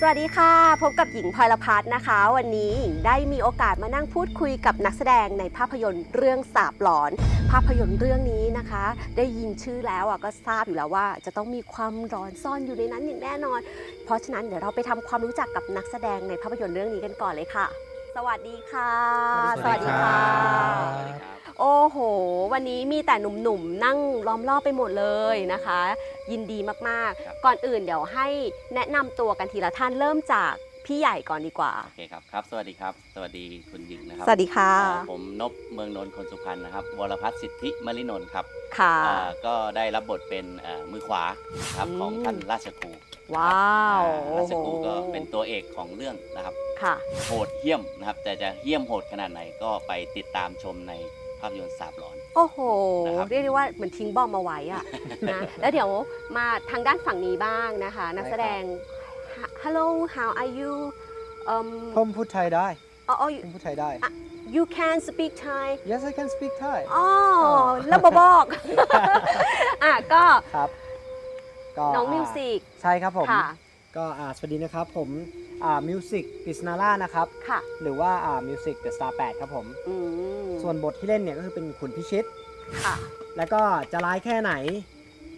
สวัสดีค่ะ พบกับหญิงพลอยละพัฒน์นะคะ วันนี้หญิงได้มีโอกาสมานั่งพูดคุยกับนักแสดงในภาพยนตร์เรื่องสาบหลอน ภาพยนตร์เรื่องนี้นะคะ ได้ยินชื่อแล้วอะก็ทราบอยู่แล้วว่า จะต้องมีความร้อนซ่อนอยู่ในนั้นอย่างแน่นอน เพราะฉะนั้นเดี๋ยวเราไปทำความรู้จักกับนักแสดงในภาพยนตร์เรื่องนี้กันก่อนเลยค่ะ สวัสดีค่ะ สวัสดีครับสวัสดีครับ โอ้โห วันนี้มีแต่หนุ่มๆ นั่งล้อมรอบไปหมดเลยนะคะ ยินดีมากครับๆก่อนอื่นเดี๋ยวให้แนะนำตัวกันทีละท่านเริ่มจากพี่ใหญ่ก่อนดีกว่า โอเคครับครับ สวัสดีครับ สวัสดีคุณหญิงนะครัสวัสดีค่ะอ่าผมนบเมืองนนท์คนสุพรรณนะครับวรพัฒน์สิทธิมลินนท์ครับค่ะอ่าก็ได้รับบทเป็นเอ่อมือขวาครับอืมของท่านราชครูว้าวอ่าราชครูก็เป็นตัวเอกของเรื่องนะครับค่ะโหดเหี้ยมนะครับ แต่จะเหี้ยมโหดขนาดไหนก็ไปติดตามชมในภาพยนตร์สาบหลอน โอ้โห นะครับ เรียกได้ว่าเหมือนทิ้งบอมมาไว้อะนะแล้วเดี๋ยวมาทางด้านฝั่งนี้บ้างนะคะ นักแสดง Hello how are you um ผมพูดไทยได้ oh, oh ผมพูดไทยได้ you can speak Thai Yes I can speak Thai อ๋อแล้วบบอก อะก็ครับก็น้องมิาวสิกใช่ครับผม ค่ะ ก็อ่าสวัสดีนะครับผมอ่ามิวสิกปริศนาล่านะครับ ค่ะ หรือว่าอ่ามิวสิกเดอะสตาร์แครับผม อืมส่วนบทที่เล่นเนี่ยก็คือเป็นขุนพิชิต ค่ะ แล้วก็จะร้ายแค่ไหน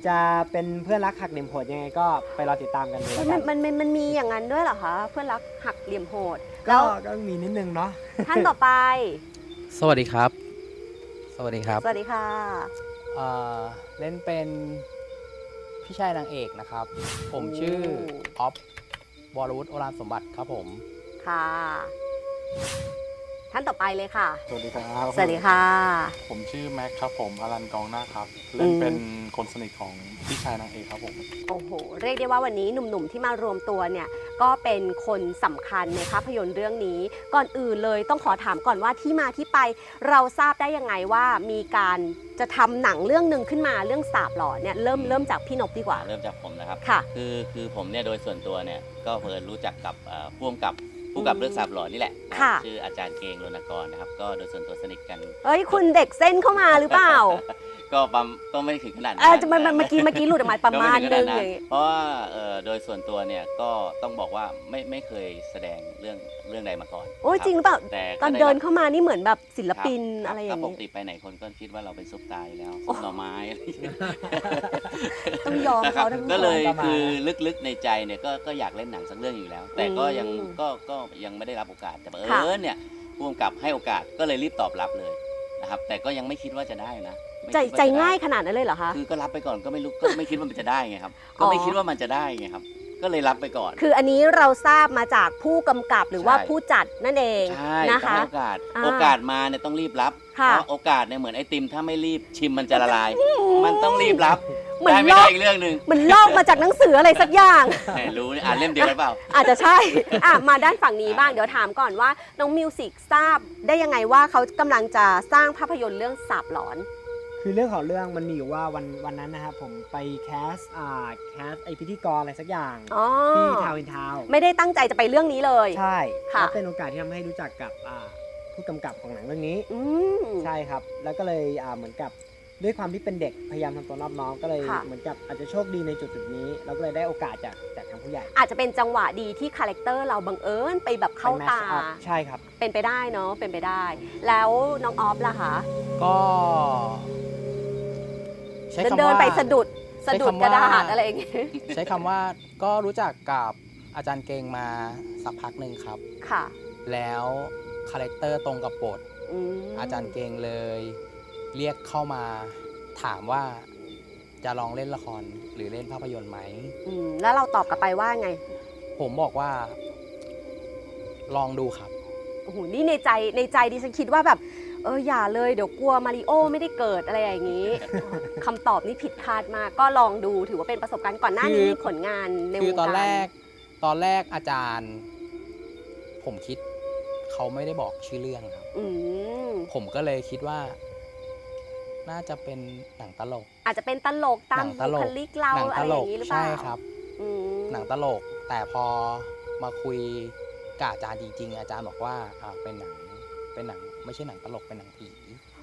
จะเป็นเพื่อนรักหักเหลี่ยมโหดยังไงก็ไปรอติดตามกันดูเฮ้แล้ยวมักันนมันมันมันมีอย่างนั้นด้วยเหรอคะ เพื่อนรักหักเหลี่ยมโหดก็แล้วก็มีนิดนึงเนาะ ท่านต่อไป สวัสดีครับ สวัสดีครับสวัสดีค่ะ เอ่อเล่นเป็น พี่ชายนางเอกนะครับ ผมชื่อออฟวรวุฒิโอรานสมบัติครับผม ค่ะ ท่านต่อไปเลยค่ะ สวัสดีครับสวัสดีค่ะ ผมชื่อแม็กครับผมอลันกองหน้าครับอืเล่นมเป็นคนสนิทของพี่ชายนางเอกครับผมโอ้โห เรียกได้ว่าวันนี้หนุ่มๆที่มารวมตัวเนี่ยก็เป็นคนสำคัญในภาพยนตร์เรื่องนี้ ก่อนอื่นเลยต้องขอถามก่อนว่าที่มาที่ไป เราทราบได้ยังไงว่ามีการจะทำหนังเรื่องหนึ่งขึ้นมาเรื่องสาบหลอนเนี่ยเริ่มเริ่มจากพี่นบดีกว่าเริ่มจากผมนะครับค่ะคือคือผมเนี่ยโดยส่วนตัวเนี่ยก็เพิ่นรู้จักกับเอ่อผู้กำกับ ผู้กำกับเรื่องสาบหลอนนี่แหละนะค่ะ ชื่ออาจารย์เกงรณกรนะครับ ก็โดยส่วนตัวสนิทกัน เอ้ยคุณเด็กเส้นเข้ามาหรือเปล่า ก็ประมก็ไม่ถึงขนาดเออจะมันมันเมื่อกี้เมื่อกี้หลุดออกมาประมาณก็ไถึนึขงดอย่างงี้เพราะว่าเอ่อโดยส่วนตัวเนี่ยก็ต้องบอกว่าไม่ไม่เคยแสดงเรื่องเรื่องใดมาก่อนโอ้ยคบจริงหรือเปล่าแต่ตอนก็ไเดินเข้ามานี่เหมือนแบบศิลครับปินคบอะไรอย่างก็ปนี้กติไปไหนคนก็คิดว่าเราเป็นซุปตาอยู่แล้วโอ้ซุปหน่อไม้อะไรอย่างเงี้ยต้องยอมนะครับเขาทั้งก็เลยประมาณ คือลึกๆในใจเนี่ยก็ก็อยากเล่นหนังสักเรื่องอยู่แล้ว แต่ก็ยังอืมก็ก็ยังไม่ได้รับโอกาสแต่บังค่ะเออเนี่ยผู้กำกับให้โอกาสก็เลยรีบตอบรับเลยนะครับแต่ก็ยังไม่คิดว่าจะได้นะ ไม่ใจคิดว่ใจจะได้ง่ายขนาดนั้นเลยเหรอคะ คือก็รับไปก่อนก็ไม่รู้ก็ไม่คิดว่ามันจะได้ไงครับ ก็ไม่อ๋อคิดว่ามันจะได้ไงครับ ก็เลยรับไปก่อน คืออันนี้เราทราบมาจากผู้กำกับหรือว่าใช่ ผู้จัดนั่นเองใช่นะต้องคะ ให้โอกาส อ่าโอกาสมาเนี่ยต้องรีบรับค่ะเพราะโอกาสเนี่ยเหมือนไอติมถ้าไม่รีบชิมมันจะละลาย มันต้องรีบรับเหมือนได้ไม่ลได้อกอีกเรื่องหนึ่งเหมือนลอกมาจากหนังสืออะไรสักอย่าง แหมรู้เนี่ยอ่านเล่มเดียวหรือเปล่า อาจจะใช่ อะมาด้านฝั่งนี้บ้าง เดี๋ยวถามก่อนว่าน้องมิวสิกทราบได้ยังไงว่าเขากำลังจะสร้างภาพยนตร์เรื่องสาบหลอน คือเรื่องของเรื่องมันมีอยู่ว่าวันวันนั้นนะครับผมไปแคสอ่าแคสไอพิธีกรอะไรสักอย่างอ๋อที่ทาวน์อินทาวน์ไม่ได้ตั้งใจจะไปเรื่องนี้เลย ใช่ค่ะ แล้วเป็นโอกาสที่ทำให้รู้จักกับอ่าผู้กำกับของหนังเรื่องนี้ อืม ใช่ครับ แล้วก็เลยอ่าเหมือนกับด้วยความที่เป็นเด็กพยายามทำตัวนอบน้อมก็เลยค่ะ เหมือนกับอาจจะโชคดีในจุดจุดๆนี้แล้วก็เลยได้โอกาสจากจากทางผู้ใหญ่อาจจะเป็นจังหวะดีที่คาแรคเตอร์เราบังเอิญไปแบบเข้าไป match ตา up ใช่ครับ เป็นไปได้เนาะเป็นไปได้ แล้วน้องออฟล่ะคะก็ ใช้เดินคำเดินว่าไปสะดุดสะดุดใช้คำกระดาษว่าอะไรอย่างเงี้ยใช้คำว่าก็รู้จักกับอาจารย์เกงมาสักพักหนึ่งครับ ค่ะแล้วคาแรคเตอร์ตรงกับบทมอาจารย์เกงเลย เรียกเข้ามาถามว่าจะลองเล่นละครหรือเล่นภาพยนตร์ไหม อืมแล้วเราตอบกลับไปว่าไงผมบอกว่า ลองดูครับ โอ้โหนี่ในใจในใจดิฉันคิดว่าแบบ เอออย่าเลยเดี๋ยวกลัวมาริโอไม่ได้เกิดอะไรอย่างนี้ คำตอบนี่ผิดคาดมากก็ลองดูถือว่าเป็นประสบการณ์ก่อนหน้านี้คือ มีผลงานในวคืองตอนการแรก ตอนแรกอาจารย์ ผมคิดเขาไม่ได้บอกชื่อเรื่องครับ อืมผมก็เลยคิดว่า น่าจะเป็นหนังตลก อาจจะเป็นตลกตามหนังตบุลคกลิกเราหนังอะตไรอลย่ากงนี้หรือเปล่าใช่ครับ อืมหนังตลก แต่พอมาคุยกับอาจารย์จริง ๆ อาจารย์บอกว่าอ่าเป็นหนังเป็นหนัง ไม่ใช่หนังตลกเป็นหนังผี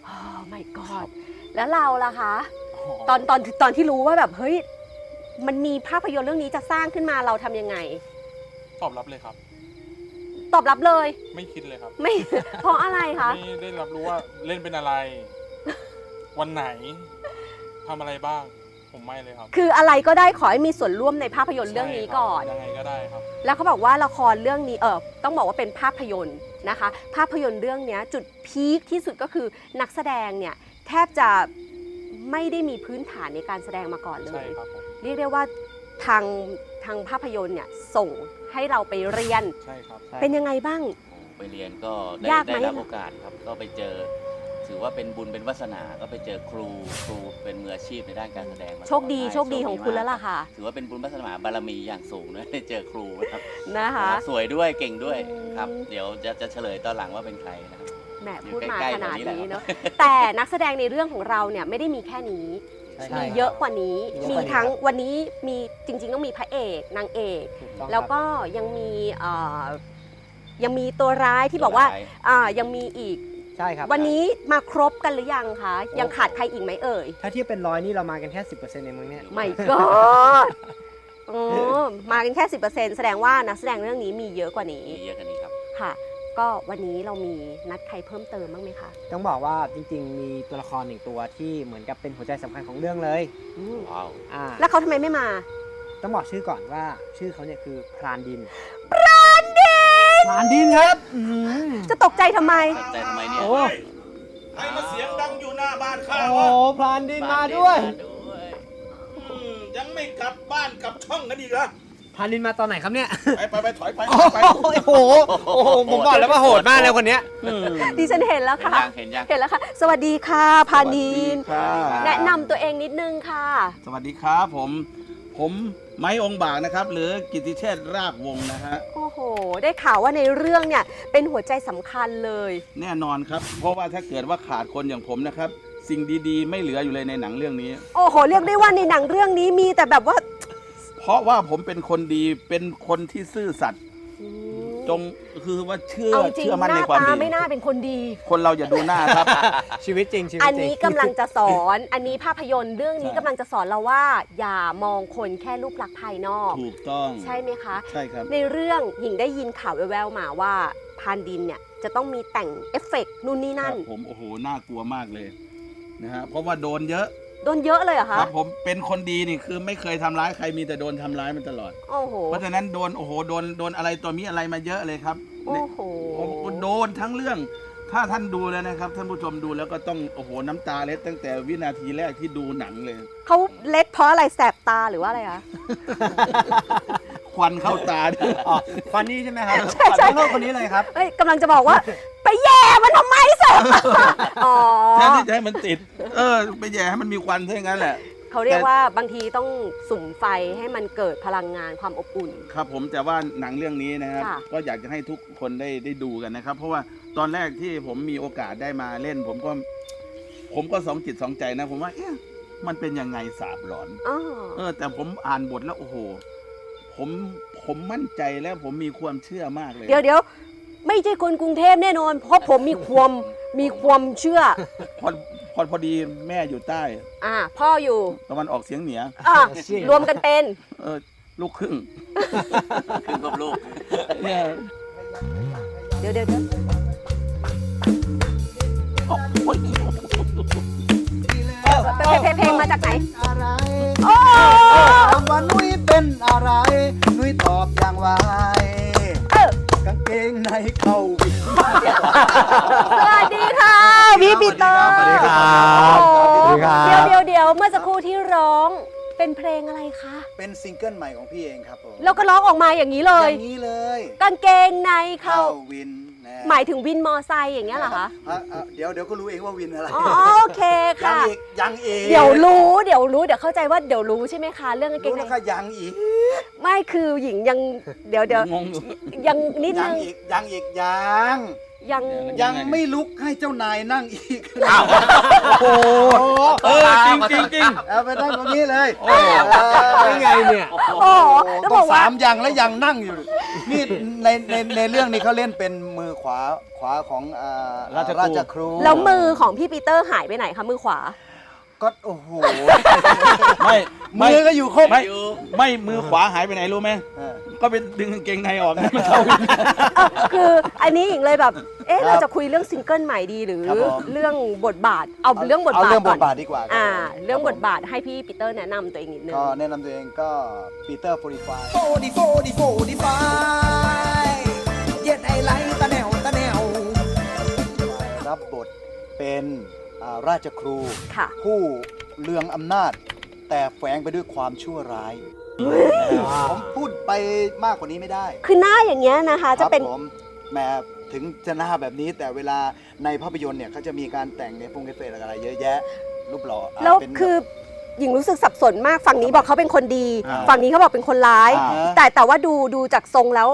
โอ้ my ครั god บแล้วเราล่ะคะ ตอนตอนตอนที่รู้ว่าแบบเฮ้ยมันมีภาพยนตร์เรื่องนี้จะสร้างขึ้นมาเราทำยังไง ตอบรับเลยครับ ตอบรับเลย ไม่คิดเลยครับไม่ เพราะอะไรคะ ไม่ได้รับรู้ว่าเล่นเป็นอะไร วันไหนทำอะไรบ้าง ผมไม่เลยครับคืออะไรก็ได้ขอให้มีส่วนร่วมในภาพยนตร์เรื่องนี้ก่อน ใช่ครับยังไงก็ได้ครับ แล้วเขาบอกว่าละครเรื่องนี้เออต้องบอกว่าเป็นภาพยนตร์นะคะ ภาพยนตร์เรื่องเนี้ยจุดพีคที่สุดก็คือนักแสดงเนี่ยแทบจะไม่ได้มีพื้นฐานในการแสดงมาก่อนเลใช่ย ครับผมเรียกได้ว่าทางทางภาพยนตร์เนี่ยส่งให้เราไปเรียนใช่ครับ เป็นยังไงบ้าง ไปเรียนก็ได้ยากไหม ได้รับโอกาสครับ ก็ไปเจอ ถือว่าเป็นบุญเป็นวาสนา ก็ไปเจอครูครูเป็นมืออาชีพในด้านการแสดงมาโชคดีก่อนโชคดีของคุณแล้วล่ะค่ะ ถือว่าเป็นบุญวาสนาบารมีอย่างสูงนะได้เจอครูนะครับนะคะ สวยด้วยเก่งด้วยอืมครับ เดี๋ยวจะจะเฉลยตอนหลังว่าเป็นใครนะครับแหมอยู่พูดมาใกล้ๆขนาดแถวนี้แหละนี้เนาะแต่นักแสดงในเรื่องของเราเนี่ยไม่ได้มีแค่นี้ใช่มีครับเยอะกว่านี้เยอะกว่านี้ มีทั้งวันนี้มีจริงๆต้องมีพระเอกนางเอกถูกต้องแล้วครับก็ยังมีเอ่อยังมีตัวร้ายที่บอกว่าตัวร้ายอ่ายังมีอีก ใช่ครับวันนี้มาครบกันหรือยังคะ ยังขาดใครอีกไหมเอ่ย ถ้าเทียบเป็นร้อยนี่เรามากันแค่10%เองมั้งเนี่ยไม่ก็อ๋อมากันแค่10%แสดงว่านักแสดงเรื่องนี้มีเยอะกว่านี้มีเยอะกันนี้ครับค่ะ ก็วันนี้เรามีนัดใครเพิ่มเติมบ้างไหมคะ ต้องบอกว่าจริง ๆ มีตัวละครหนึ่งตัวที่เหมือนกับเป็นหัวใจสำคัญของเรื่องเลยอืมว้าวอ่าแล้วเขาทำไมไม่มา ต้องบอกชื่อก่อนว่าชื่อเขาเนี่ยคือพรานดินพรานดินพรานดินครับ อื้อหือจะตกใจทำไมแต่ทำไมเนี่ยโอ้ ใครมาเสียงดังอยู่หน้าบ้านข้าโอ้วะพรานดินมาด้วยมาด้วยอืมยังไม่กลับบ้านกลับช่องกันอีกเหรอพรานดินมาตอนไหนครับเนี่ย ไปไปไปถอยไปโอ้ไปโห โอ้โห ผมบอกแล้วว่าโหดมากเลยคนเนี้ย ดิฉันเห็นแล้วเห็นค่ะยังเห็นยังเห็นแล้วค่ะ สวัสดีค่ะพานินค่ะแนะนำตัวเองนิดนึงค่ะ สวัสดีครับผม ผม ไม้องค์บากนะครับ หรือกิติเชษฐ์รากวงศ์นะฮะโอ้โห ได้ข่าวว่าในเรื่องเนี่ยเป็นหัวใจสำคัญเลย แน่นอนครับ เพราะว่าถ้าเกิดว่าขาดคนอย่างผมนะครับ สิ่งดีๆ ไม่เหลืออยู่เลยในหนังเรื่องนี้ โอ้โห เรียกได้ว่าในหนังเรื่องนี้มีแต่แบบว่าเพราะว่าผมเป็นคนดีเป็นคนที่ซื่อสัตย์ จงคือว่าเชื่อเอาจริงเชื่อหมั่นในน้าความตาดีไม่น่าเป็นคนดี คนเราอย่าดูหน้าครับ ชีวิตจริงชีวิตอันจริง นี้กำลังจะสอน อันนี้ภาพยนตร์เรื่องนี้ใช่ กำลังจะสอนเราว่า อย่ามองคนแค่รูปลักษณ์ภายนอก ถูกต้องใช่ไหมคะ ใช่ครับ ในเรื่องหญิงได้ยินข่าวแว่วๆมาว่าพานดินเนี่ยจะต้องมีแต่งเอฟเฟกต์นู่นนี่คนั่รันบผมโอ้โหน่ากลัวมากเลยนะฮะเพราะว่าโดนเยอะ โดนเยอะเลยเหรอคคะรับผมเป็นคนดีนี่คือไม่เคยทำร้ายใครมีแต่โดนทำร้ายมันตลอด โอ้โหเพราะฉะนั้นโดนโอ้โหโดนโดนอะไรตัวมีอะไรมาเยอะเลยครับโอ้โหโอ้โหโดนทั้งเรื่อง ถ้าท่านดูแล้วนะครับ ท่านผู้ชมดูแล้วก็ต้องโอ้โหน้ำตาเล็ดตั้งแต่วินาทีแรกที่ดูหนังเลย เขาเล็ดเพราะอะไรแสบตาหรือว่าอะไรคะ ควันเข้าตาอ๋อฟันนี่ใช่ไหมครับใช่ใช่ ฟันโลกคนนี้เลยครับ เอ้ยกำลังจะบอกว่า ไปแย่มันทำไมแสบตาอ๋อ แทนที่จะให้มันติด เออไปแย่ให้มันมีควันซะอย่างนั้นแหละ เขาเรียกว่าบางทีต้องสุ่มไฟให้มันเกิดพลังงานความอบอุ่น ครับผมแต่ว่าหนังเรื่องนี้นะครับค่ะ ก็อยากจะให้ทุกคนได้ได้ดูกันนะครับ เพราะว่าตอนแรกที่ผมมีโอกาสได้มาเล่น ผมก็ ผมก็สองจิตสองใจนะ ผมว่าเอ๊ะมันเป็นยังไงสาบหลอนอ๋อเออ แต่ผมอ่านบทแล้วโอ้โห ผมผมมั่นใจแล้วผมมีความเชื่อมากเลย เดี๋ยวเดี๋ยวไม่ใช่คนกรุงเทพแน่นอน เพราะผมมีความมีความเชื่อ พอ พอพอดีแม่อยู่ใต้อ่า พ่ออยู่ตะวันออกเฉียงเหนืออะเชี่ยรวมกันเป็น เออลูกครึ่งขึ้นกับลูกเนี่ยเดี๋ยวเดี๋ยวเดี๋ยวโอ้ยเพลงเพลงเพลงมาจากไหนอะไรโอ้ถามว่านุ้ยเป็นอะไร นุ้ยตอบอย่างไวเออกางเกงในเข้าวินสวัสดีค่ะ พี่ปีเตอร์สวัสดีครับโอ้โหสวัสดีครับ เดี๋ยวเดี๋ยวเดี๋ยวเมื่อสักครู่ที่ร้องเป็นเพลงอะไรคะ เป็นซิงเกิลใหม่ของพี่เองครับผมแล้วก็ร้องออกมาอย่างนี้เลย อย่างนี้เลยกางเกงในเข้าเข้าวินนะหมายถึงวินมอไซค์อย่างเงี้ยเหรอคะอะอะเดี๋ยวเดี๋ยวก็รู้เองว่าวินอะไรอ๋อโอเคยังค่ะ อีกยังอีกเดี๋ยวรู้เดี๋ยวรู้เดี๋ยวเข้าใจว่าเดี๋ยวรู้ใช่ไหมคะ เรื่องกางเกรู้งในแล้วก็ยังอีกไม่คือหญิงยังเดี๋ยวเดี๋ยวงงอยู่ยังนิดยันึงงอีกยังอีกยัง ยังยังไม่ลุกให้เจ้านายนั่งอีก โอ้โหเออจริงจริงจริงเอาไปนั่งตรงนี้เลยโอ้ยังไงเนี่ยโอ้โหต้องต้บอองกว่าสามยังแล้วยังนั่งอยู่ นี่ในในในเรื่องนี้เขาเล่นเป็นมือขวาขวาของอ่าราชครู แล้วมือของพี่ปีเตอร์หายไปไหนคะมือขวาก็โอ้โหไม่ไม่มือก็อยู่ครบไม่ไม่มือขวาหายไปไหนรู้ไหมเออ ก็ไปดึงกางเกงในออกให้มันเข้ากันเอ้าคืออันนี้หญิงเลยแบบ เอ๊ะครับเราจะคุยเรื่องซิงเกิลใหม่ดีหรือครับผมเรื่องบทบาท เอาเรื่องบทเอาบาทเรื่องบก่อทนบาทดีกว่าอ่าคบเรื่องผมบทบาทให้พี่ปีเตอร์แนะนำตัวเองนิดนึง ก็แนะนำตัวเองก็ปีเตอร์โฟรีไฟโฟดีโฟดีโฟดีไฟเย็ดไอไหลตะแนวตะแนว รับบทเป็นอ่าราชครู ค่ะ ผู้เลืองอำนาจ แต่แฝงไปด้วยความชั่วร้ายนะครับ ผมพูดไปมากกว่านี้ไม่ได้คือหน้าอย่างเงี้ยนะคะ จะเป็น ครับผมแหม้ถึงจะหน้าแบบนี้แต่เวลาในภาพยนตร์เนี่ยเขาจะมีการแต่งในพงเอฟเฟกต์อะไรเยอะแยะ รูปหล่ออ่าแล้วเป็น คือหญิงรู้สึกสับสนมากฝั่งนี้บอกเขาเป็นคนดี อ่าฝั่งนี้เขาบอกเป็นคนร้าย อ่า แต่แต่ว่าดูดูจากทรงแล้ว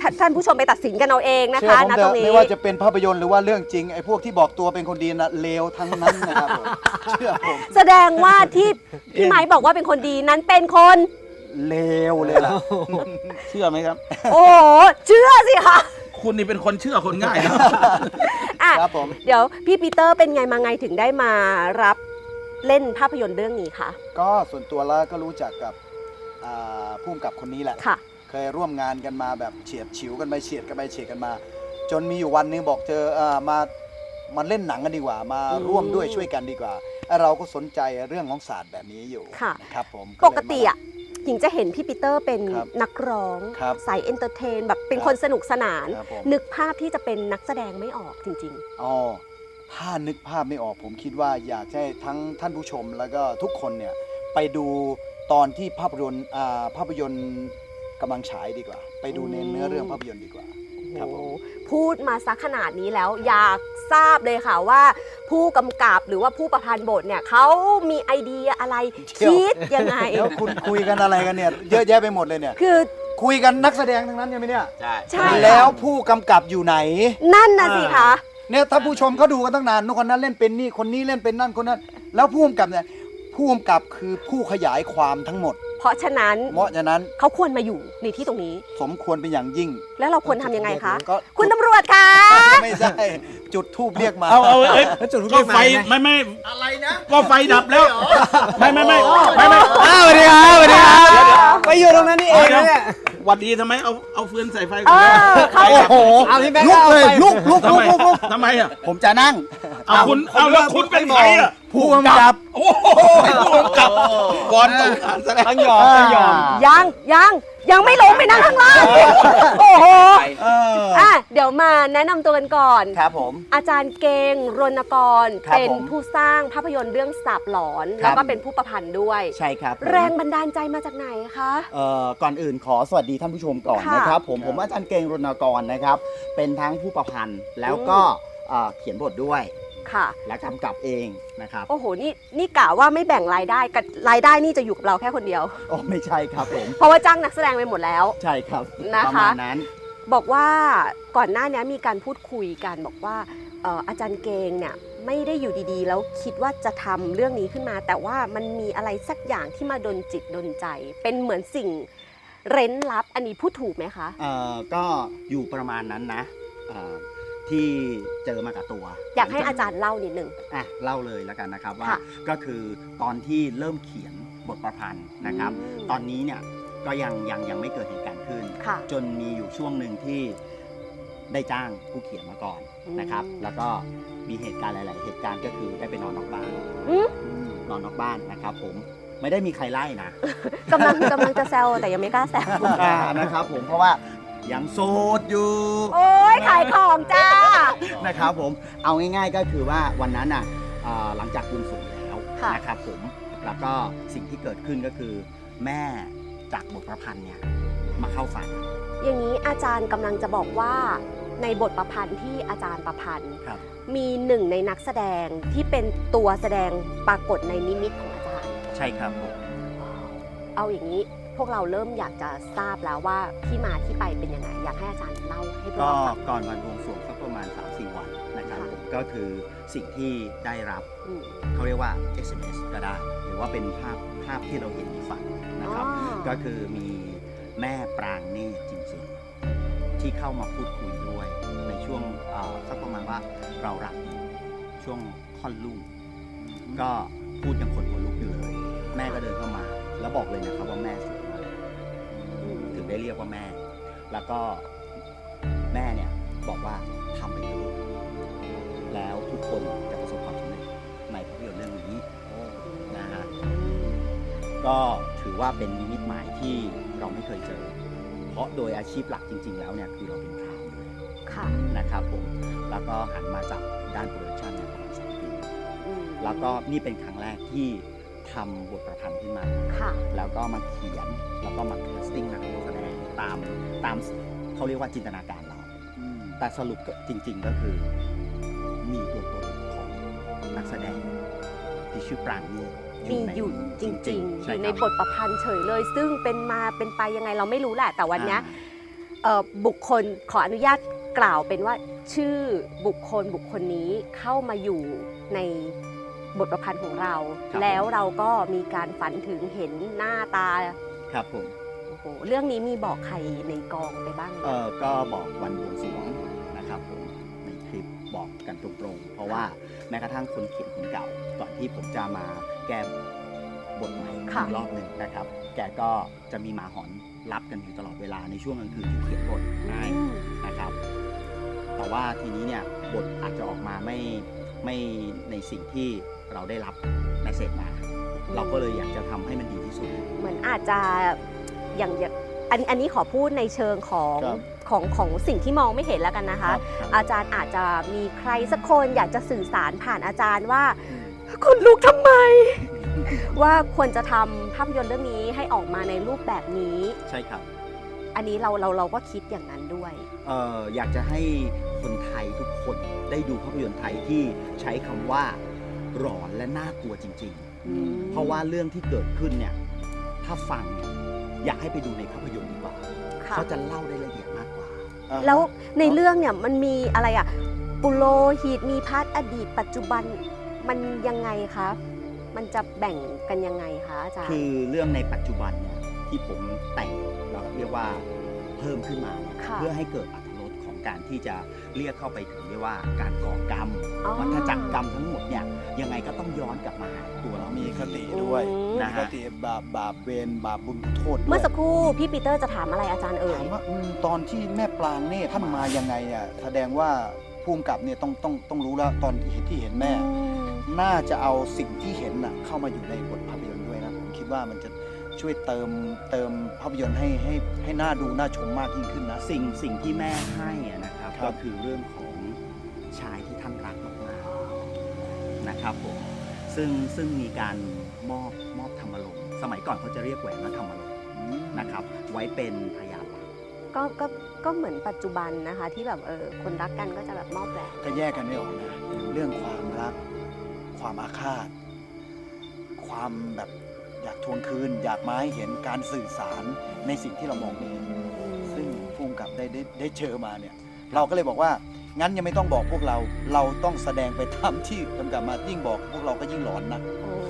ท่านท่านผู้ชมไปตัดสินกันเอาเองนะเชื่อคะผมนะเถตรอะงนี้ ไม่ว่าจะเป็นภาพยนตร์หรือว่าเรื่องจริงไอ้พวกที่บอกตัวเป็นคนดีนะเลวทั้งนั้นนะครับผมเชื่อผมแสดงว่าที่พี่ไม้บอกว่าเป็นคนดีนั้นเป็นคน เลวเลยล่ะ เชื่อไหมครับ โอ้โหเชื่อสิคะคุณนี่เป็นคนเชื่อคนง่ายนะ อะครับผม เดี๋ยวพี่ปีเตอร์เป็นไงมาไงถึงได้มารับเล่นภาพยนตร์เรื่องนี้คะก็ส่วนตัวแล้วก็รู้จักกับอ่าผู้กำกับคนนี้แหละ ค่ะ เคยร่วมงานกันมาแบบเฉียดฉิวกันไปเฉียดกันไปเฉียดกันมา จนมีอยู่วันหนึงบอกเธอเออมามาเล่นหนังกันดีกว่า มาอืมร่วมด้วยช่วยกันดีกว่าแล้วเราก็สนใจเรื่องของศาสตร์แบบนี้อยู่ค่ะ นะครับผมปกติอะหญิงจะเห็นพี่ปีเตอร์เป็นครับนักร้องครับสายเอนเตอร์เทนแบบเป็นครับ คนสนุกสนาน ครับผมนึกภาพที่จะเป็นนักแสดงไม่ออกจริง อ๋อถ้านึกภาพไม่ออกผมคิดว่าอยากให้ทั้งท่านผู้ชมแล้วก็ทุกคนเนี่ยไปดูตอนที่ภาพยนตร์อ่าภาพยนตร์ กำลังฉายดีกว่า ไปดูในอืมเนื้อเรื่องภาพยนตร์ดีกว่าๆครับผม โอ้โหพูดมาซักขนาดนี้แล้วอยากทราบเลยค่ะว่า ผู้กำกับหรือว่าผู้ประพันธ์บทเนี่ยเขามีไอเดียอะไรเที่ยว คิดยังไง แล้วคุณคุยกันอะไรกันเนี่ย เยอะแยะไปหมดเลยเนี่ย คือคุยกันนักแสดงทั้งนั้นใช่ไหมเนี่ย ใช่ ใช่แล้วผู้กำกับอยู่ไหน นั่นนะสิคะ เนี่ยถ้าผู้ชมเขาดูกันตั้งนานนคนนั้นเล่นเป็นนี่คนนี้เล่นเป็นนั่นคนนั้น แล้วผู้กำกับเนี่ยผู้กำกับคือผู้ขยายความทั้งหมด เพราะฉะนั้นเพราะฉะนั้นเขาควรมาอยู่ในที่ตรงนี้ สมควรเป็นอย่างยิ่ง แล้วเราควรทำยังไงคะ ก็คุณตำรวจคะไม่ใช่จุดทูบเรียกมาเอาเอาเอ้ยแล้วจุดทูปก็ไฟเรียกมาไหมไม่ไม่อะไรนะก็ไฟดับแล้วไม่ไม่ไม่ไม่ไม่อ้าวสวัสดีครับสวัสดีครับไปอยู่ตรงนั้นนี่เองนะเนี่ยหวัดดีทำไมเอาเอาฟืนใส่ไฟเออเขาไฟดับโอ้โหเอาพี่แม็กซ์ลุกเอาเลยไปลุกลุกทำลุไมกลุกลุกทำไมอะผมจะนั่ง เอาคุณเอาแล้วคุณเป็นใครอะผู้กำกับโอ้โหผู้กำกับก่อนต้องการแสดงต้องยอมต้องยอมยังยังยังไม่ลงไปนั่งข้างล่างโอ้โหเอออะเดี๋ยวมาแนะนำตัวกันก่อน ครับผม อาจารย์เกงรณกร ครับเป็นผมผู้สร้างภาพยนตร์เรื่องสาบหลอน ครับแล้วก็เป็นผู้ประพันธ์ด้วย ใช่ครับผมแรงบันดาลใจมาจากไหนคะ เอ่อก่อนอื่นขอสวัสดีท่านผู้ชมก่อนค่ะนะครับ ผมครับผมอาจารย์เกงรณกรนะครับ เป็นทั้งผู้ประพันธ์แล้วก็เอ่อเขียนบทด้วย ค่ะ และกำกับเองนะครับ โอ้โห นี่นี่กะว่าไม่แบ่งรายได้กับรายได้นี่จะอยู่กับเราแค่คนเดียว โอ้ไม่ใช่ครับผม เพราะว่าจ้างนักแสดงไปหมดแล้ว ใช่ครับนะคะ ประมาณนั้น บอกว่าก่อนหน้านี้มีการพูดคุยกันบอกว่าเอ่ออาจารย์เกงเนี่ยไม่ได้อยู่ดีๆ แล้วคิดว่าจะทำเรื่องนี้ขึ้นมา แต่ว่ามันมีอะไรสักอย่างที่มาดนจิตดนใจ เป็นเหมือนสิ่งเร้นลับอันนี้พูดถูกไหมคะ เอ่อก็อยู่ประมาณนั้นนะเอ่อ ที่เจอมากับตัว อยากให้อาจารย์เล่านิดนึงอะเล่าเลยแล้วกันนะครับว่าค่ะก็คือตอนที่เริ่มเขียนบทประพันธ์นะครับ อืม ตอนนี้เนี่ยก็ยังยังยังไม่เกิดเหตุการณ์ขึ้น ค่ะ จนมีอยู่ช่วงหนึ่งที่ได้จ้างผู้เขียนมาก่อนนะครับ อืม แล้วก็มีเหตุการณ์หลาย ๆ เหตุการณ์ก็คือได้ไปนอนนอกบ้านอืมนอนนอกบ้านนะครับ ผมไม่ได้มีใครไล่นะ กำลังกำลังจะแซวแต่ยังไม่กล้าแซว อ่านะครับผมเพราะว่า ยังโสดอยู่โอ้ยขายของจ้า นะครับผมเอาง่ายๆก็คือว่าวันนั้นอะอ่าหลังจากบุญสูงแล้วค่ะ นะครับผมแล้วก็สิ่งที่เกิดขึ้นก็คือ แม่จากบทประพันธ์เนี่ยมาเข้าฝัน อย่างนี้อาจารย์กำลังจะบอกว่า ในบทประพันธ์ที่อาจารย์ประพันธ์ครับ มีหนึ่งในนักแสดงที่เป็นตัวแสดงปรากฏในนิมิตของอาจารย์ ใช่ครับผมเอาอย่างนี้ พวกเราเริ่มอยากจะทราบแล้วว่าที่มาที่ไปเป็นยังไงอยากให้อาจารย์เล่าให้พวกก็เราฟัง ก่อนวันบวงสรวงสักประมาณ 3-4 วันนะครับค่ะ ผมก็คือสิ่งที่ได้รับอืมเขาเรียกว่า SMS ก็ได้ หรือว่าเป็นภาพภาพที่เราเห็นในฝันนะครับ อ๋อ ก็คือมีแม่ปรางเนตรจริงๆ ที่เข้ามาพูดคุยด้วย ในช่วงเอ่อสักประมาณว่าเรารับอยู่ช่วงค่อนลุ่งก็พูดยังขนหัวลุกอยู่เลย แม่ก็เดินเข้ามา แล้วบอกเลยนะครับว่าแม่สวยมากถึ งได้เรียกว่าแม่ แล้วก็แม่เนี่ยบอกว่าทำไปเถอะแล้วทุกคนจะประสบความสำเร็จในภาพยนตร์เรื่องนี้นะฮะก็ถือว่าเป็นนิมิตหมายที่เราไม่เคยเจอ เพราะโดยอาชีพหลักจริง ๆ แล้วเนี่ยคือเราเป็นพรามอยู่แล้วค่ะนะครับผมแล้วก็หันมาจับด้านโปรดักชันเนี่ยประมาณสองปีอืมแล้วก็นี่เป็นครั้งแรกที่ ทำบทประพันธ์ขึ้นมา ค่ะ แล้วก็มาเขียน แล้วก็มาแคสติ้งนักแสดงตามตามเขาเรียกว่าจินตนาการเรา แต่สรุปก็จริง ๆ ก็คือ มีตัวตนของนักแสดงที่ชื่อปรางนี่มีอยู่จริงๆอใช่ยู่คในรับบทประพันธ์เฉยเลย ซึ่งเป็นมาเป็นไปยังไงเราไม่รู้แหละ แต่วันเนี้ยอ่าเอ่อบุคคลขออนุญาตกล่าวเป็นว่าชื่อบุคคลบุคคลนี้เข้ามาอยู่ใน บทประพันธ์ของเราแล้วเราก็มีการฝันถึงเห็นหน้าตาครับผมโอ้โหเรื่องนี้มีบอกใครในกองไปบ้างไหมเออก็บอกวันบวงสรวงนะครับผมในคลิปบอกกันตรงๆ เพราะว่าแม้กระทั่งคนเขียนคนเก่า ก่อนที่ผมจะมาแก้บทใหม่อีกรอบหนึ่งนะครับ แกก็จะมีหมาหอนรับกันอยู่ตลอดเวลาในช่วงกลางคืนที่เขียนบทให้ อืม นะครับ แต่ว่าทีนี้เนี่ยบทอาจจะออกมาไม่ ไม่ในสิ่งที่เราได้รับแมสเซจมา เราก็เลยอยากจะทำให้มันดีที่สุด เหมือนอาจจะอย่างอย่างอันอันนี้ขอพูดในเชิงของครับ ของของสิ่งที่มองไม่เห็นแล้วกันนะคะ ครับ อาจารย์อาจจะมีใครสักคนอยากจะสื่อสารผ่านอาจารย์ว่าคนลูกทำไม ว่าควรจะทำภาพยนตร์เรื่องนี้ให้ออกมาในรูปแบบนี้ ใช่ครับ อันนี้เราเราเราก็คิดอย่างนั้นด้วย เอ่ออยากจะให้คนไทยทุกคนได้ดูภาพยนตร์ไทยที่ใช้คำว่าหลอนและน่ากลัวจริงอืมๆเพราะว่าเรื่องที่เกิดขึ้นเนี่ยถ้าฟังเนี่ยอยากให้ไปดูในภาพยนตร์ดีกว่าค่ะ เขาจะเล่าได้ละเอียดมากกว่าอ่าแล้วในเรื่องเนี่ยมันมีอะไรอะปุโรหิตมีพาร์ทอดีต ปัจจุบันมันยังไงคะมันจะแบ่งกันยังไงคะอาจารย์คือเรื่องในปัจจุบันเนี่ยที่ผมแต่ง เราเรียกว่าเพิ่มขึ้นมาเนี่ยค่ะ เพื่อให้เกิดอรรถรสของการที่จะเรียกเข้าไปถึงเรียกว่าการก่อกรรม อ๋อวัฏจักรกรรมทั้งหมดเนี่ยยังไงก็ต้องย้อนกลับมาหาตัวเรามีมีคติด้วยอืมมีนะคฮะติบาปบาปเวรบาปบุญโทษด้วยเมื่อสักครู่พี่ปีเตอร์จะถามอะไรอาจารย์เอ่ยถามว่าอืมตอนที่แม่ปลางเนี่ยท่านมายังไงอะแสดงว่าภูมิกับเนี่ยต้องต้องต้องรู้แล้วตอนที่เห็นที่เห็นแม่น่าจะเอาสิ่งที่เห็นน่ะเข้ามาอยู่ในบทภาพยนตร์ด้วยนะผมคิดว่ามันจะ ช่วยเติมเติมภาพยนตร์ให้ให้ให้น่าดูน่าชมมากยิ่งขึ้นนะ สิ่งสิ่งที่แม่ให้อะนะครับครับ ก็คือเรื่องของชายที่ท่านรักมากๆนะครับผมซึ่งซึ่งมีการมอบมอบธรรมลงค์สมัยก่อนเขาจะเรียกแหวนว่าธรรมลงค์นะครับ ไว้เป็นพยานหลักก็ก็ก็เหมือนปัจจุบันนะคะ ที่แบบเออคนรักกันก็จะแบบมอบแหวนก็แยกกันไม่ออกนะ เรื่องความรัก ความอาฆาต ความแบบ อยากทวงคืน อยากมาให้เห็นการสื่อสารในสิ่งที่เรามองไม่เห็นซึ่งภูมิกับได้ได้ได้เจอมาเนี่ย เราก็เลยบอกว่างั้นยังไม่ต้องบอกพวกเรา เราต้องแสดงไปตามที่กำกับมายิ่งบอก พวกเราก็ยิ่งหลอนนะ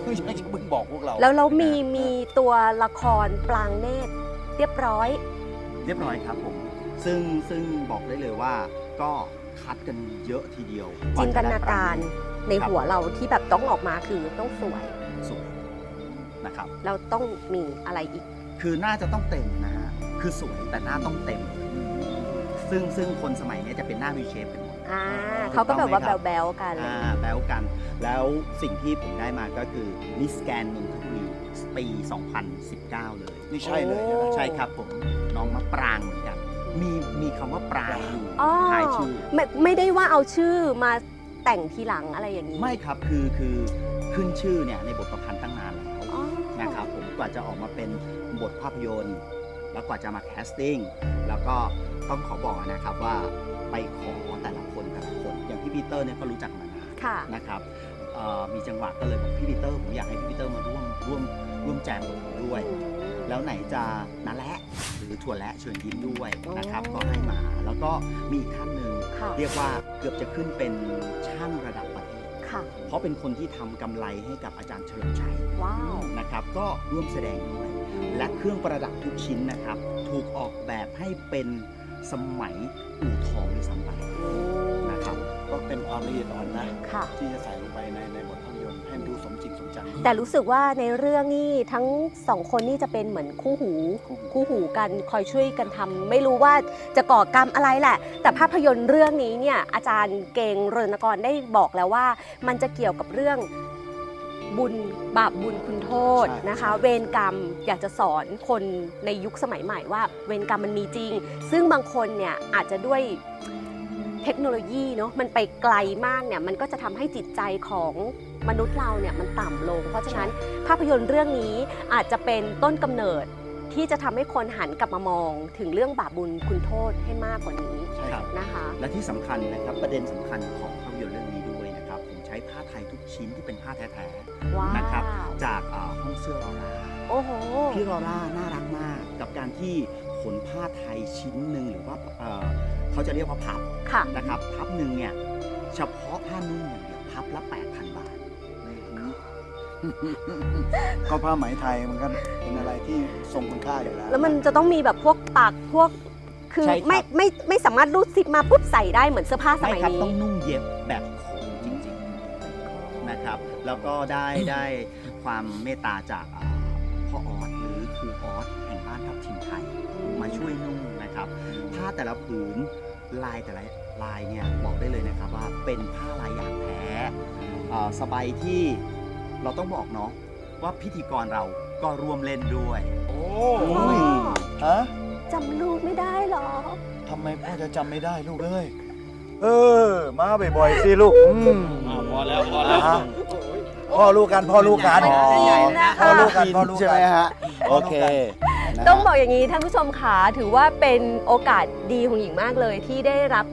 ไม่ใช่เพิ่งบอกพวกเราแล้วเรามีมีตัวละครปลางเนตรเรียบร้อย เรียบร้อยครับผม ซึ่งซึ่งบอกได้เลยว่าก็คัดกันเยอะทีเดียวกจิว่นตจะได้นาการปงในหัวเราที่แบบต้องออกมาคือต้องสวยสวย นะครับแล้วต้องมีอะไรอีก คือหน้าจะต้องเต็มนะฮะคือสวยแต่หน้าต้องเต็ม ซึ่งซึ่งคนสมัยเนี้ยจะเป็นหน้าวีเชฟเป็นหมด อ่าถูกต้องเขาก็แบบว่าไหมครับแบลๆกันอะไรออ่าย่างเงี้ยแบลกันแล้วสิ่งที่ผมได้มาก็คือมิสแกนนนทบุรีปี 2019 เลยนี่ใช่เลยใช่ไหมใช่ครับผมน้องมะปรางเหมือนกัน มีมีคำว่าปรางอยู่อ๋อท้ายชื่อ ไม่ไม่ได้ว่าเอาชื่อมาแต่งทีหลังอะไรอย่างนี้ ไม่ครับคือคือขึ้นชื่อเนี่ยในบทประพันธ์ กว่าจะออกมาเป็นบทภาพยนตร์ แล้วกว่าจะมาแคสติ้งแล้วก็ต้องขอบอกนะครับว่าไปขอแต่ละคนแต่ละคน อย่างพี่ปีเตอร์เนี่ยก็รู้จักมานานค่ะนะครับเอ่อมีจังหวะก็เลยบอกพี่ปีเตอร์ผมอยากให้พี่ปีเตอร์มาร่วมร่วมร่วมแจมกับผมด้วยอืมแล้วไหนจะนาแระหรือถั่วและเชิญยิ้มด้วยนะครับอ๋อก็ให้มา แล้วก็มีอีกท่านหนึ่งค่ะเรียกว่าเกือบจะขึ้นเป็นช่างระดับประเทศ ค่ะ เพราะเป็นคนที่ทำกำไรให้กับอาจารย์เฉลิมชัยว้าว นะครับ ก็ร่วมแสดงด้วย และเครื่องประดับทุกชิ้นนะครับ ถูกออกแบบให้เป็นสมัยอู่ทองด้วยซ้ำไปนะครับ ก็เป็นความละเอียดอ่อนนะ ค่ะ ที่จะใส่ลง สมจริงสมจังแต่รู้สึกว่าในเรื่องนี่ทั้งสองคนนี่จะเป็นเหมือนคู่หู คู่หูกันคอยช่วยกันทำไม่รู้ว่าจะก่อกรรมอะไรแหละ แต่ภาพยนตร์เรื่องนี้เนี่ยอาจารย์เกงเรนกรได้บอกแล้วว่า มันจะเกี่ยวกับเรื่องบุญบาปบุญคุณโทษใช่นะคะ เวรกรรมอยากจะสอนคนในยุคสมัยใหม่ว่า เวรกรรมมันมีจริง ซึ่งบางคนเนี่ยอาจจะด้วยเทคโนโลยีเนาะมันไปไกลมากเนี่ยมันก็จะทำให้จิตใจของ มนุษย์เราเนี่ยมันต่ำลง เพราะฉะนั้นภาพยนตร์เรื่องนี้อาจจะเป็นต้นกำเนิดที่จะทำให้คนหันกลับมามองถึงเรื่องบาปบุญคุณโทษให้มากกว่านี้ใช่ครับ นะคะ และที่สำคัญนะครับประเด็นสำคัญของภาพยนตร์เรื่องนี้ด้วยนะครับ ผมใช้ผ้าไทยทุกชิ้นที่เป็นผ้าแท้ ว้าวๆนะครับจากอ่าห้องเสื้อรอราโอ้โห พี่รอร่าน่ารักมาก กับการที่ขนผ้าไทยชิ้นหนึ่งหรือว่าเอ่อเขาจะเรียกว่าพับค่ะ นะครับ พับหนึ่งเนี่ยเฉพาะผ้านุ่งอย่างเดียวพับละ8,000บาท ก็ผ้าไหมไทยมันก็เป็นอะไรที่ทรงคุณค่าอยู่แล้ว แล้วมันจะต้องมีแบบพวกปากพวก คือใช่ครับ ไม่ไม่ไม่สามารถรูดซิปมาปุ๊บใส่ได้เหมือนเสื้อผ้าสไม่มัยครับนี้ ต้องนุ่งเย็บแบบโขนจริงๆนะครับ แล้วก็ได้ได้ความเมตตาจากอ่าพ่อออสหรือครูออสแห่งบ้านทับทิมไทยมาช่วยนุ่งนะครับ ผ้าแต่ละผืนลายแต่ละลายเนี่ยบอกได้เลยนะครับว่าเป็นผ้าลายอย่างแท้อ่าสบายที่ เราต้องบอกเนาะว่าพิธีกรเราก็ร่วมเล่นด้วย โอ้พ่อยฮะจำลูกไม่ได้หรอ ทำไมพ่อจะจำไม่ได้ลูกเอ้ย เออ มาบ่อยๆสิลูกอืมพอแล้วพอแล้วฮะพ่อลูกกันพ่อลูกกันอ๋อนะคะพ่อลูกกันพ่อลูกกันใช่ไหมฮะ โอเคต้องบอกอย่างนี้ท่านผู้ชมค่ะถือว่าเป็นโอกาสดีของหญิงมากเลยที่ได้รับ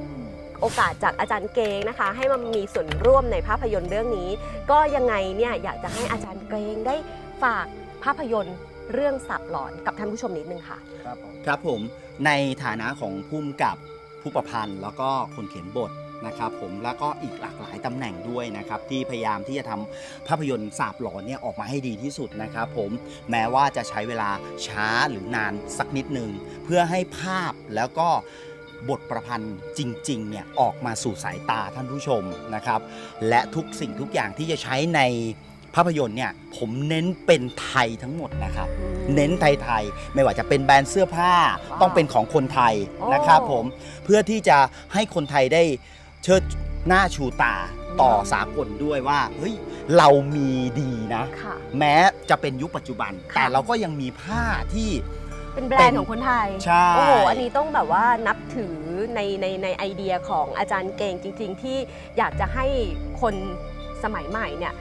โอกาสจากอาจารย์เกงนะคะ ให้มามีส่วนร่วมในภาพยนตร์เรื่องนี้ ก็ยังไงเนี่ยอยากจะให้อาจารย์เกงได้ฝากภาพยนตร์เรื่องสับหลอนกับท่านผู้ชมนิดนึงค่ะ ครับผมครับผมในฐานะของผู้กำกับผู้ประพันธ์แล้วก็คนเขียนบทนะครับผมแล้วก็อีกหลากหลายตำแหน่งด้วยนะครับที่พยายามที่จะทำภาพยนตร์สาบหลอนเนี่ยออกมาให้ดีที่สุดนะครับผมแม้ว่าจะใช้เวลาช้าหรือนานสักนิดหนึ่งเพื่อให้ภาพแล้วก็ บทประพันธ์จริงๆเนี่ยออกมาสู่สายตาท่านผู้ชมนะครับ และทุกสิ่งทุกอย่างที่จะใช้ในภาพยนตร์เนี่ยผมเน้นเป็นไทยทั้งหมดนะครับ เน้นไทยๆไม่ว่าจะเป็นแบรนด์เสื้อผ้าว้าวต้องเป็นของคนไทยโอ้นะครับผมเพื่อที่จะให้คนไทยได้เชิดหน้าชูตาต่อสากลด้วยว่าเฮ้ยเรามีดีนะค่ะแม้จะเป็นยุคปัจจุบันค่ะแต่เราก็ยังมีผ้าที่ เป็นแบรนด์ของคนไทย ใช่ โอ้โห อันนี้ต้องแบบว่านับถือในในในไอเดียของอาจารย์เก่งจริง ๆ ที่อยากจะให้คนสมัยใหม่เนี่ย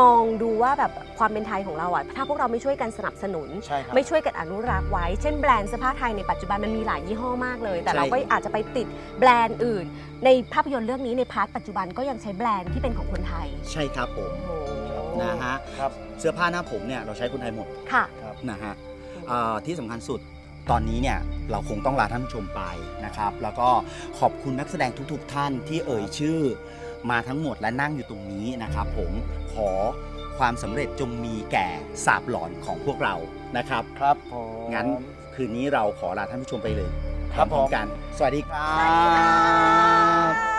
มองดูว่าแบบความเป็นไทยของเราอะ ถ้าพวกเราไม่ช่วยกันสนับสนุน ใช่ครับ ไม่ช่วยกันอนุรักษ์ไว้ เช่นแบรนด์เสื้อผ้าไทยในปัจจุบันมันมีหลายยี่ห้อมากเลย แต่ใช่ เราก็อาจจะไปติดแบรนด์อื่น ในภาพยนตร์เรื่องนี้ในพาร์ทปัจจุบันก็ยังใช้แบรนด์ที่เป็นของคนไทยใช่ครับผมโอ้โหนะฮะครับ เสื้อผ้าหน้าผมเนี่ยเราใช้คนไทยหมดค่ะ นะฮะเอ่อ ที่สำคัญสุดตอนนี้เนี่ยเราคงต้องลาท่านผู้ชมไปนะครับ แล้วก็ขอบคุณนักแสดงทุกๆท่านที่เอ่ยชื่อ มาทั้งหมดและนั่งอยู่ตรงนี้นะครับ ผมขอความสำเร็จจงมีแก่สาบหลอนของพวกเรานะครับ ครับผมงั้นคืนนี้เราขอลาท่านผู้ชมไปเลยครับพร้อมผมๆกัน สวัสดีครับค่ะ